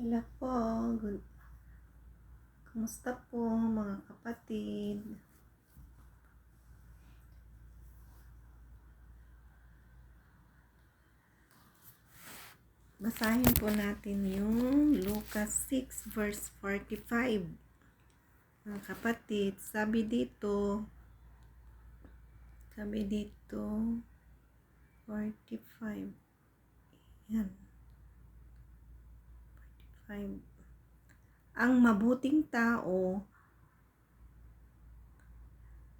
Hello po. Good. Kumusta po mga kapatid? Basahin po natin yung Lucas 6 verse 45. Mga kapatid, sabi dito, sabi dito, 45. Yan. 45. Ang mabuting tao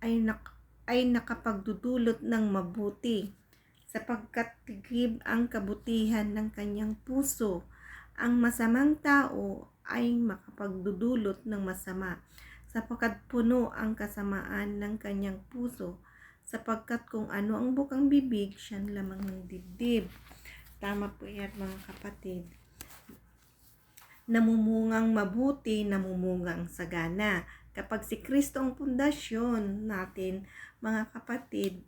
ay, nak ay nakapagdudulot ng mabuti sapagkat tigib ang kabutihan ng kanyang puso. Ang masamang tao ay makapagdudulot ng masama sapagkat puno ang kasamaan ng kanyang puso sapagkat kung ano ang bukang bibig, siyan lamang ng dibdib. Tama po yan mga kapatid. Namumungang mabuti, namumungang sagana. Kapag si Kristo ang pundasyon natin, mga kapatid,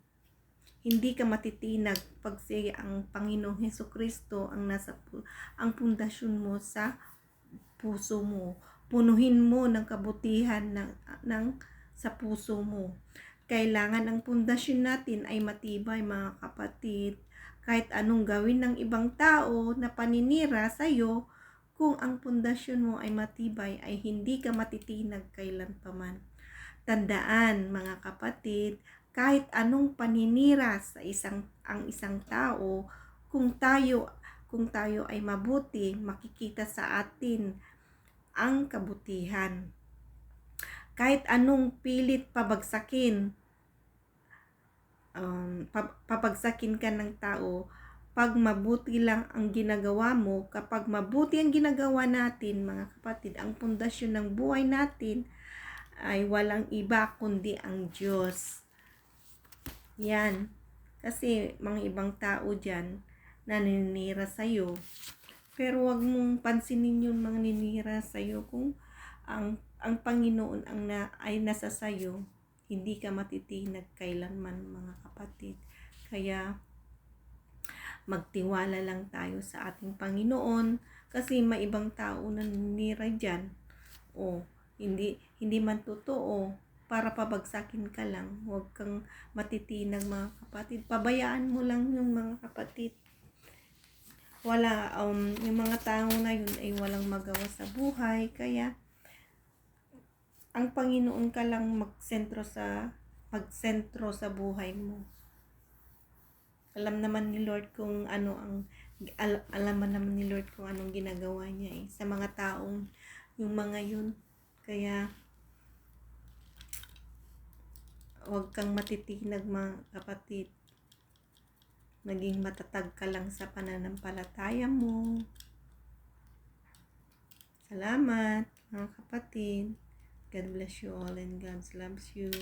hindi ka matitinag pag si ang Panginoong Heso Kristo ang nasa ang pundasyon mo sa puso mo. Punuhin mo ng kabutihan ng, ng sa puso mo. Kailangan ang pundasyon natin ay matibay mga kapatid. Kahit anong gawin ng ibang tao na paninira sa iyo, kung ang pundasyon mo ay matibay ay hindi ka matitinag kailan paman. Tandaan mga kapatid, kahit anong paninira sa isang ang isang tao, kung tayo kung tayo ay mabuti, makikita sa atin ang kabutihan. Kahit anong pilit pabagsakin, um, pabagsakin ka ng tao, pag mabuti lang ang ginagawa mo, kapag mabuti ang ginagawa natin, mga kapatid, ang pundasyon ng buhay natin ay walang iba kundi ang Diyos. Yan. Kasi mga ibang tao dyan, naninira sa'yo. Pero wag mong pansinin yung mga ninira sa'yo kung ang ang Panginoon ang na, ay nasa sayo, hindi ka matitinag kailanman mga kapatid. Kaya magtiwala lang tayo sa ating Panginoon kasi may ibang tao na ninira dyan. O, hindi, hindi man totoo para pabagsakin ka lang. Huwag kang matitinag mga kapatid. Pabayaan mo lang yung mga kapatid. Wala, um, yung mga tao na yun ay walang magawa sa buhay. Kaya, ang Panginoon ka lang magsentro sa magsentro sa buhay mo. Alam naman ni Lord kung ano ang al, alam naman ni Lord kung anong ginagawa niya eh sa mga taong yung mga yun. Kaya huwag kang matitinag mga kapatid. Naging matatag ka lang sa pananampalataya mo. Salamat mga kapatid. God bless you all and God loves you.